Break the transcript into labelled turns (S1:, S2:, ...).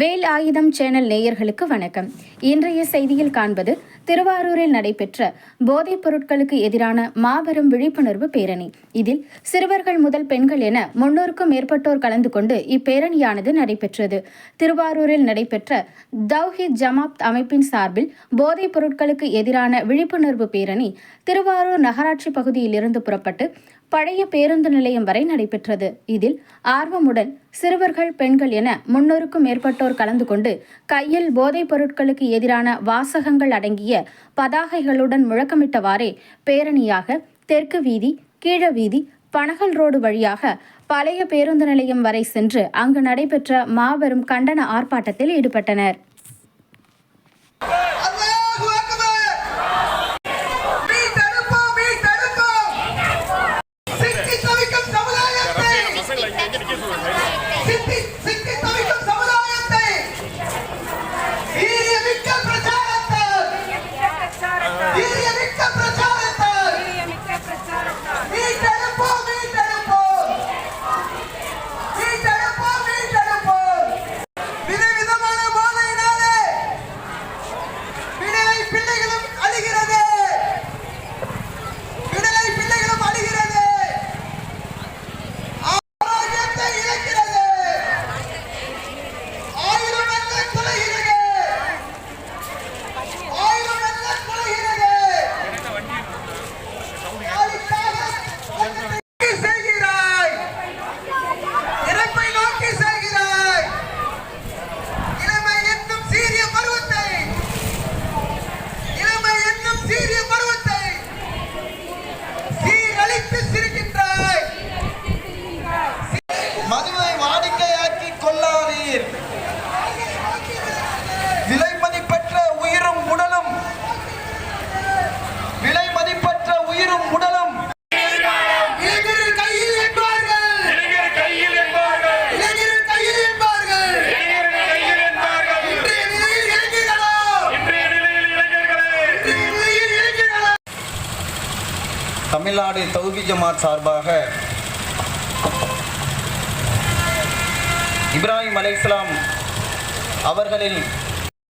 S1: வேல் ஆயுதம் சேனல் நேயர்களுக்கு வணக்கம். இன்றைய செய்தியில் காண்பது திருவாரூரில் நடைபெற்ற போதைப் பொருட்களுக்கு எதிரான மாபெரும் விழிப்புணர்வு பேரணி. இதில் சிறுவர்கள் முதல் பெண்கள் என முன்னூறுக்கும் மேற்பட்டோர் கலந்து கொண்டு இப்பேரணியானது நடைபெற்றது. திருவாரூரில் நடைபெற்ற தௌஹித் ஜமாத் அமைப்பின் சார்பில் போதைப் பொருட்களுக்கு எதிரான விழிப்புணர்வு பேரணி திருவாரூர் நகராட்சி பகுதியிலிருந்து புறப்பட்டு பழைய பேருந்து நிலையம் வரை நடைபெற்றது. இதில் ஆர்வமுடன் சிறுவர்கள் பெண்கள் என முன்னூறுக்கும் மேற்பட்டோர் கலந்து கொண்டு கையில் போதைப் பொருட்களுக்கு எதிரான வாசகங்கள் அடங்கிய பதாகைகளுடன் முழக்கமிட்டவாறே பேரணியாக தெற்கு வீதி கீழ வீதி பனகல் ரோடு வழியாக பழைய பேருந்து நிலையம் வரை சென்று அங்கு நடைபெற்ற மாபெரும் கண்டன ஆர்ப்பாட்டத்தில் ஈடுபட்டனர்.
S2: Fifty கொள்ளாதீர் விலை மதிப்பற்ற உயிரும் உடலும். விலை மதிப்பற்ற உயிரும் உடலும்.
S3: தமிழ்நாடு தௌபி ஜமாத் சார்பாக இப்ராஹிம் அலைஹிஸ்ஸலாம் அவர்களின்